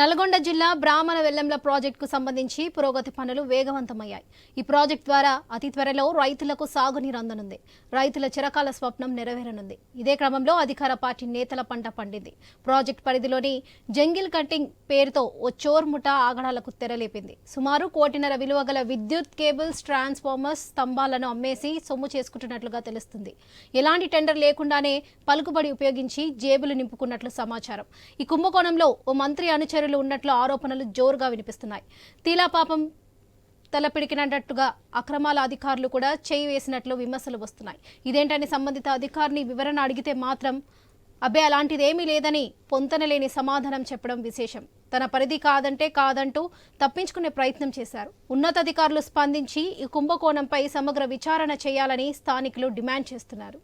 నల్గొండ జిల్లా బ్రాహ్మణ వెల్లంల ప్రాజెక్టుకు సంబంధించి పురోగతి పనులు వేగవంతమయ్యాయి. ఈ ప్రాజెక్టు ద్వారా అతి త్వరలో రైతులకు సాగునీరు అందనుంది రైతుల చిరకాల స్వప్నం నెరవేరనుంది. ఇదే క్రమంలో అధికార పార్టీ నేతల పంట పండింది. ప్రాజెక్టు పరిధిలోని జంగిల్ కటింగ్ పేరుతో ఓ చోర్ముఠా ఆగడాలకు తెరలేపింది. సుమారు కోటిన్నర విలువ గల విద్యుత్ కేబుల్స్ ట్రాన్స్ఫార్మర్స్ స్తంభాలను అమ్మేసి సొమ్ము చేసుకుంటున్నట్లుగా తెలుస్తుంది. ఎలాంటి టెండర్ లేకుండానే పలుకుబడి ఉపయోగించి జేబులు నింపుకున్నట్లు సమాచారం. ఈ కుంభకోణంలో ఓ మంత్రి అనుచరు అనుచరులు ఉన్నట్లు ఆరోపణలు జోరుగా వినిపిస్తున్నాయి. తీలాపాపం తలపిడికినట్టుగా అక్రమాల అధికారులు కూడా చేయి వేసినట్లు విమర్శలు వస్తున్నాయి. ఇదేంటని సంబంధిత అధికారిని వివరణ అడిగితే మాత్రం అబ్బే అలాంటిదేమీ లేదని పొంతనలేని సమాధానం చెప్పడం విశేషం. తన పరిధి కాదంటే కాదంటూ తప్పించుకునే ప్రయత్నం చేశారు. ఉన్నతాధికారులు స్పందించి ఈ కుంభకోణంపై సమగ్ర విచారణ చేయాలని స్థానికులు డిమాండ్ చేస్తున్నారు.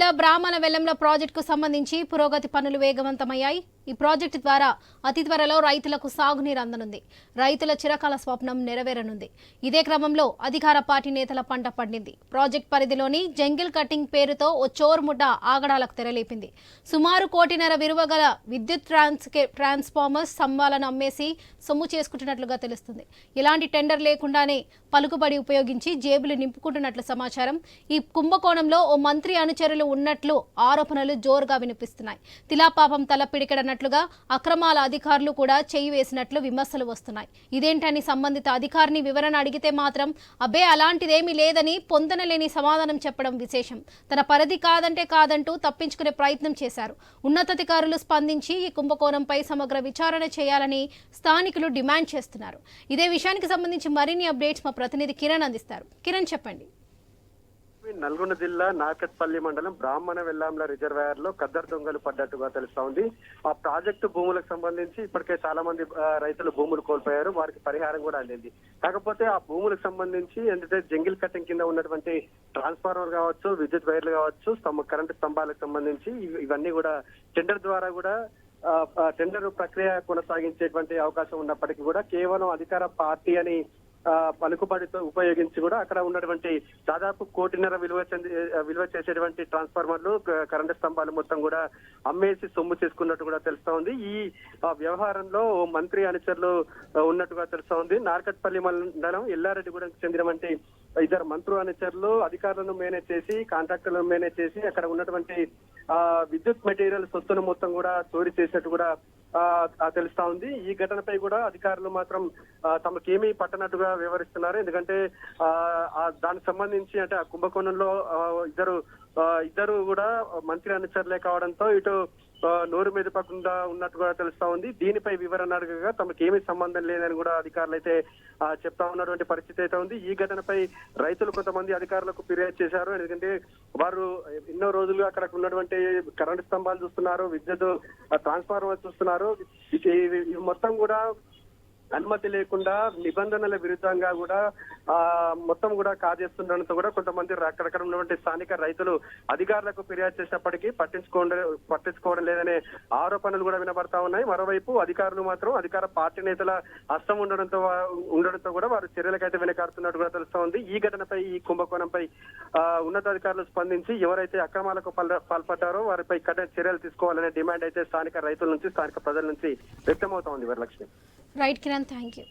జిల్లా బ్రాహ్మణ వెల్లంల ప్రాజెక్టుకు సంబంధించి పురోగతి పనులు వేగవంతమయ్యాయి. ఈ ప్రాజెక్టు ద్వారా అతి త్వరలో రైతులకు సాగునీరు అందనుంది. రైతుల చిరకాల స్వప్నం నెరవేరనుంది. ఇదే క్రమంలో అధికార పార్టీ నేతల పంట పండింది. ప్రాజెక్ట్ పరిధిలోని జంగిల్ కటింగ్ పేరుతో ఓ చోర్ముడ్డ ఆగడాలకు తెరలేపింది. సుమారు కోటిన్నర విలువ గల విద్యుత్ ట్రాన్స్ ట్రాన్స్ఫార్మర్స్ స్తంభాలను అమ్మేసి సొమ్ము చేసుకుంటున్నట్లుగా తెలుస్తుంది. ఎలాంటి టెండర్ లేకుండానే పలుకుబడి ఉపయోగించి జేబులు నింపుకుంటున్నట్లు సమాచారం. ఈ కుంభకోణంలో ఓ మంత్రి అనుచరులు ఉన్నట్లు ఆరోపణలు జోరుగా వినిపిస్తున్నాయి. తిలాపాపం తల పిడికెడన్నట్లుగా అక్రమాల అధికారులు కూడా చేయి వేసినట్లు విమర్శలు వస్తున్నాయి. ఇదేంటని సంబంధిత అధికారిని వివరణ అడిగితే మాత్రం అబ్బే అలాంటిదేమీ లేదని పొందనలేని సమాధానం చెప్పడం విశేషం. తన పరిధి కాదంటే కాదంటూ తప్పించుకునే ప్రయత్నం చేశారు. ఉన్నతాధికారులు స్పందించి ఈ కుంభకోణంపై సమగ్ర విచారణ చేయాలని స్థానికులు డిమాండ్ చేస్తున్నారు. ఇదే విషయానికి సంబంధించి మరిన్ని అప్డేట్స్ మా ప్రతినిధి కిరణ్ అందిస్తారు. కిరణ్ చెప్పండి. నల్గొండ జిల్లా నాకత్పల్లి మండలం బ్రాహ్మణ వెల్లాంల రిజర్వాయర్లో కద్దరు దొంగలు పడ్డట్టుగా తెలుస్తా ఉంది. ఆ ప్రాజెక్టు భూములకు సంబంధించి ఇప్పటికే చాలా మంది రైతులు భూములు కోల్పోయారు. వారికి పరిహారం కూడా అందింది. కాకపోతే ఆ భూములకు సంబంధించి ఏంటంటే జంగిల్ కట్టింగ్ కింద ఉన్నటువంటి ట్రాన్స్ఫార్మర్ కావచ్చు విద్యుత్ వైర్లు కావచ్చు స్తంభ కరెంటు స్తంభాలకు సంబంధించి ఇవన్నీ కూడా టెండర్ ద్వారా కూడా టెండర్ ప్రక్రియ కొనసాగించేటువంటి అవకాశం ఉన్నప్పటికీ కూడా కేవలం అధికార పార్టీ అని పలుకుబడితో ఉపయోగించి కూడా అక్కడ ఉన్నటువంటి దాదాపు కోటిన్నర విలువ చెంది విలువ చేసేటువంటి ట్రాన్స్ఫార్మర్లు కరెంటు స్తంభాలు మొత్తం కూడా అమ్మేసి సొమ్ము చేసుకున్నట్టు కూడా తెలుస్తా ఉంది. ఈ వ్యవహారంలో మంత్రి అనుచరులు ఉన్నట్టుగా తెలుస్తా ఉంది. నార్కట్పల్లి మండలం ఎల్లారెడ్డిగూడెంకి చెందినటువంటి ఇద్దరు మంత్రులు అనుచరులు అధికారులను మేనేజ్ చేసి కాంట్రాక్టర్లను మేనేజ్ చేసి అక్కడ ఉన్నటువంటి ఆ విద్యుత్ మెటీరియల్ సొత్తును మొత్తం కూడా చోరీ చేసినట్టు కూడా తెలుస్తా ఉంది. ఈ ఘటనపై కూడా అధికారులు మాత్రం తమకేమి తమకేమీ పట్టనట్టుగా వివరిస్తున్నారు. ఎందుకంటే ఆ, దానికి సంబంధించి అంటే ఆ కుంభకోణంలో ఆ, ఇద్దరు ఆ, ఇద్దరు కూడా మంత్రి అనుచరులే కావడంతో ఇటు నోరు మెదపకుండా ఉన్నట్టు కూడా తెలుస్తా ఉంది. దీనిపై వివరణ అడగగా తమకు ఏమీ సంబంధం లేదని కూడా అధికారులు అయితే చెప్తా ఉన్నటువంటి పరిస్థితి అయితే ఉంది. ఈ ఘటనపై రైతులు కొంతమంది అధికారులకు ఫిర్యాదు చేశారు. ఎందుకంటే వారు ఎన్నో రోజులుగా అక్కడ ఉన్నటువంటి కరెంటు స్తంభాలు చూస్తున్నారు విద్యుత్ ట్రాన్స్ఫార్మర్ చూస్తున్నారు. మొత్తం కూడా అనుమతి లేకుండా నిబంధనల విరుద్ధంగా కూడా ఆ మొత్తం కూడా కాజేస్తుండడంతో కూడా కొంతమంది అక్కడక్కడ ఉన్నటువంటి స్థానిక రైతులు అధికారులకు ఫిర్యాదు చేసినప్పటికీ పట్టించుకోండి పట్టించుకోవడం లేదనే ఆరోపణలు కూడా వినబడతా ఉన్నాయి. మరోవైపు అధికారులు మాత్రం అధికార పార్టీ నేతల హస్తం ఉండడంతో ఉండడంతో కూడా వారు చర్యలకైతే వెనకాడుతున్నట్టు కూడా తెలుస్తా ఉంది ఈ ఘటనపై ఈ కుంభకోణంపై ఆ, ఉన్నతాధికారులు స్పందించి ఎవరైతే అక్రమాలకు పాల్పడ్డారో వారిపై కఠిన చర్యలు తీసుకోవాలనే డిమాండ్ అయితే స్థానిక రైతుల నుంచి స్థానిక ప్రజల నుంచి వ్యక్తమవుతా ఉంది Varalakshmi. Right, Kiran, thank you.